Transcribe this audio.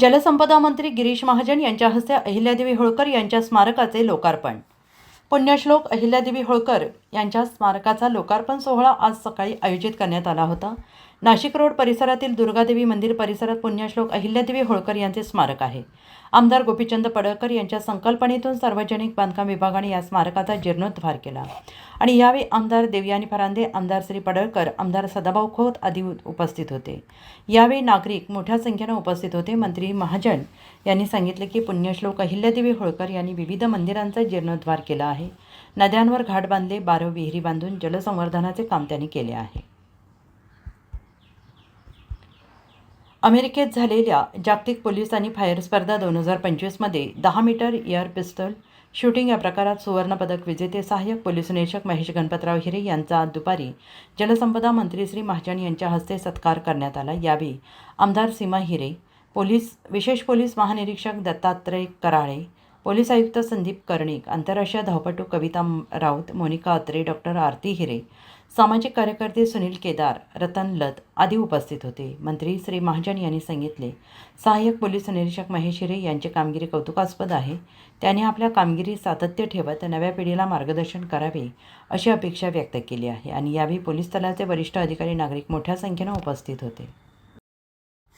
जलसंपदा मंत्री गिरीश महाजन यांच्या हस्ते अहिल्यादेवी होळकर यांच्या स्मारकाचे लोकार्पण. पुण्यश्लोक अहिल्यादेवी होळकर यांच्या स्मारकाचा लोकार्पण सोहळा आज सकाळी आयोजित करण्यात आला होता. नाशिक रोड परिसरातील दुर्गादेवी मंदिर परिसरात पुण्यश्लोक अहिल्यादेवी होळकर यांचे स्मारक आहे. आमदार गोपीचंद पडळकर यांच्या संकल्पनेतून सार्वजनिक बांधकाम विभागाने या स्मारकाचा जीर्णोद्धार केला. आणि यावेळी आमदार देवयानी फरांदे आमदार श्री पडळकर आमदार सदाभाऊ खोत आदी उपस्थित होते. यावेळी नागरिक मोठ्या संख्येनं उपस्थित होते. मंत्री महाजन यांनी सांगितले की पुण्यश्लोक अहिल्यादेवी होळकर यांनी विविध मंदिरांचा जीर्णोद्धार केला आहे. नद्यांवर घाट बांधले बारव विहिरी बांधून जलसंवर्धनाचे काम त्यांनी केले आहे. अमेरिकेत झालेल्या जागतिक पोलीस आणि फायर स्पर्धा दोन हजार पंचवीसमध्ये दहा मीटर एअर पिस्तल शूटिंग या प्रकारात सुवर्णपदक विजेते सहाय्यक पोलीस निरीक्षक महेश गणपतराव हिरे यांचा आज दुपारी जलसंपदा मंत्री श्री महाजन यांच्या हस्ते सत्कार करण्यात आला. यावेळी आमदार सीमा हिरे पोलीस विशेष पोलीस महानिरीक्षक दत्तात्रय कराळे पोलीस आयुक्त संदीप कर्णिक आंतरराष्ट्रीय धावपटू कविता राऊत मोनिका अत्रे डॉक्टर आरती हिरे सामाजिक कार्यकर्ते सुनील केदार रतन लत आदी उपस्थित होते. मंत्री श्री महाजन यांनी सांगितले सहाय्यक पोलीस निरीक्षक महेश हिरे यांची कामगिरी कौतुकास्पद आहे. त्यांनी आपल्या कामगिरी सातत्य ठेवत नव्या पिढीला मार्गदर्शन करावे अशी अपेक्षा व्यक्त केली आहे आणि यावेळी पोलीस दलाचे वरिष्ठ अधिकारी नागरिक मोठ्या संख्येनं उपस्थित होते.